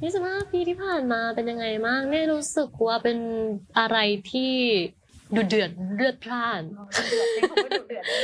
25 ปีที่ผ่านมาเป็นยังไงบ้างเนี่ยรู้สึกว่าเป็นอะไรที่ ดุเดือดเลือดพล่าน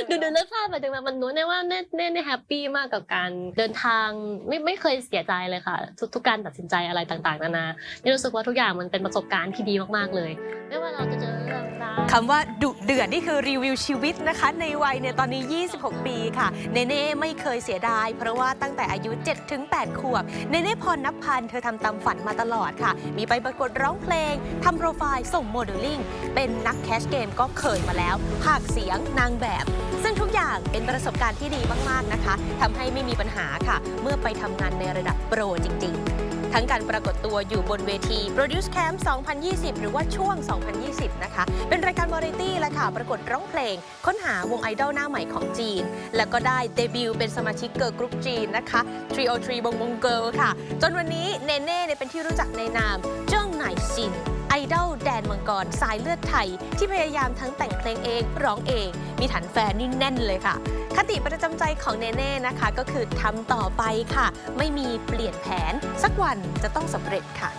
ดูเดินเลือดพลาดไปถึงแบบมันนู้นเนี่ยว่าเน่เน่เน่แฮปปี้มากกับการเดินทางไม่ไม่เคยเสียใจเลยค่ะ ทุกทุกการตัดสินใจอะไรต่างๆนานาเนี่ยรู้สึกว่าทุกอย่างมันเป็นประสบการณ์ที่ดีมากๆเลยไม่ว่าเราจะเจอเรื่องร้ายคำว่าดุเดือดนี่คือรีวิวชีวิตนะคะ ในวัยเนี่ยตอนนี้ 26 ปีค่ะเนเน่ไม่เคยเสียดาย เพราะว่าตั้งแต่อายุ7-8ขวบเนเน่พรนับพันธ์เธอทำตามฝันมาตลอดค่ะ มีไปประกวดร้องเพลงทำโปรไฟล์ส่งโมเดลลิ่งเป็นนักแคชเกมก็เคยมาแล้วภาคเสียงนางแบบ ซึ่งทุกอย่างเป็นประสบการณ์ที่ดีมาก ๆ นะคะทำให้ไม่มีปัญหาค่ะ เมื่อไปทำงานในระดับโปรจริง ๆ ทั้งการปรากฏตัวอยู่บนเวที Produce Camp 2020 หรือว่าช่วง 2020 นะคะ เป็นรายการวาไรตี้และค่ะประกวดร้องเพลง ค้นหาวงไอดอลหน้าใหม่ของจีน แล้วก็ได้เดบิวต์เป็นสมาชิกเกิร์ลกรุ๊ปจีนนะคะ Trio 3บงบงเกิลค่ะ จนวันนี้เนเน่เนี่ยเป็นที่รู้จักในนามเจิ้งไหนซิน ไอดอลแดนมังกรสายเลือดไทย ที่พยายามทั้งแต่งเพลงเองร้องเอง มีฐานแฟนนี่แน่นเลยค่ะ คติประจำใจของเนเน่นะคะ ก็คือทำต่อไปค่ะ ไม่มีเปลี่ยนแผน สักวันจะต้องสำเร็จค่ะ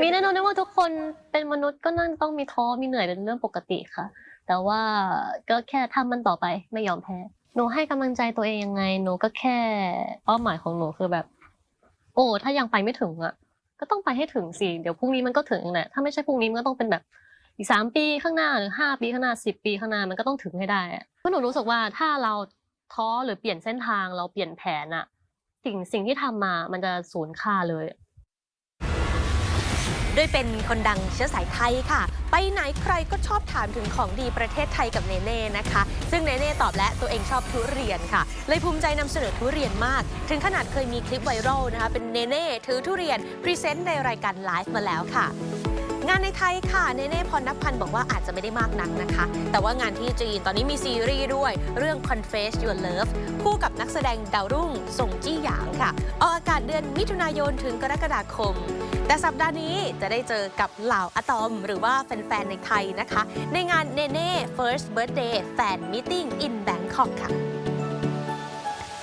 มีแน่นอนได้ว่าทุกคนเป็นมนุษย์ก็นั่นต้องมีท้อมีเหนื่อยเป็นเรื่องปกติค่ะ แต่ว่าก็แค่ทำมันต่อไปไม่ยอมแพ้หนูให้กำลังใจตัวเองยังไงหนูก็แค่เป้าหมายของหนูคือแบบ โอ้ถ้ายังไปไม่ถึงอะ ก็ต้องไปให้ถึงสิเดี๋ยวพรุ่งนี้มันก็ถึงแหละถ้าไม่ใช่พรุ่งนี้มันก็ต้องเป็นแบบอีกสามปีข้างหน้าหรือห้าปีข้างหน้าสิบปีข้างหน้ามันก็ต้องถึงให้ได้เพราะหนูรู้สึกว่าถ้าเราท้อหรือเปลี่ยนเส้นทางเราเปลี่ยนแผนอะสิ่งสิ่งที่ทำมามันจะสูญค่าเลย ด้วยเป็นคนดังเชื้อสายไทยค่ะ ไปไหนใครก็ชอบถามถึงของดีประเทศไทยกับเนเน่นะคะ ซึ่งเนเน่ตอบและตัวเองชอบทุเรียนค่ะ เลยภูมิใจนำเสนอทุเรียนมาก ถึงขนาดเคยมีคลิปไวรัลนะคะ เป็นเนเน่ถือทุเรียน พรีเซนต์ในรายการไลฟ์มาแล้วค่ะงานในไทยค่ะ เนเน่พรนับพันบอกว่าอาจจะไม่ได้มากนักนะคะ แต่ว่างานที่จีนตอนนี้มีซีรีส์ด้วย เรื่อง Confess Your Love คู่กับนักแสดงดาวรุ่งส่งจี้หยางค่ะออกอ อนมิถุนายนถึงกรกฎาคม แต่สัปดาห์นี้จะได้เจอกับเหล่าอะตอม หรือว่าแฟนๆในไทยนะคะ ในงานเนเน่ First Birthday Fan Meeting in Bangkok ค่ะ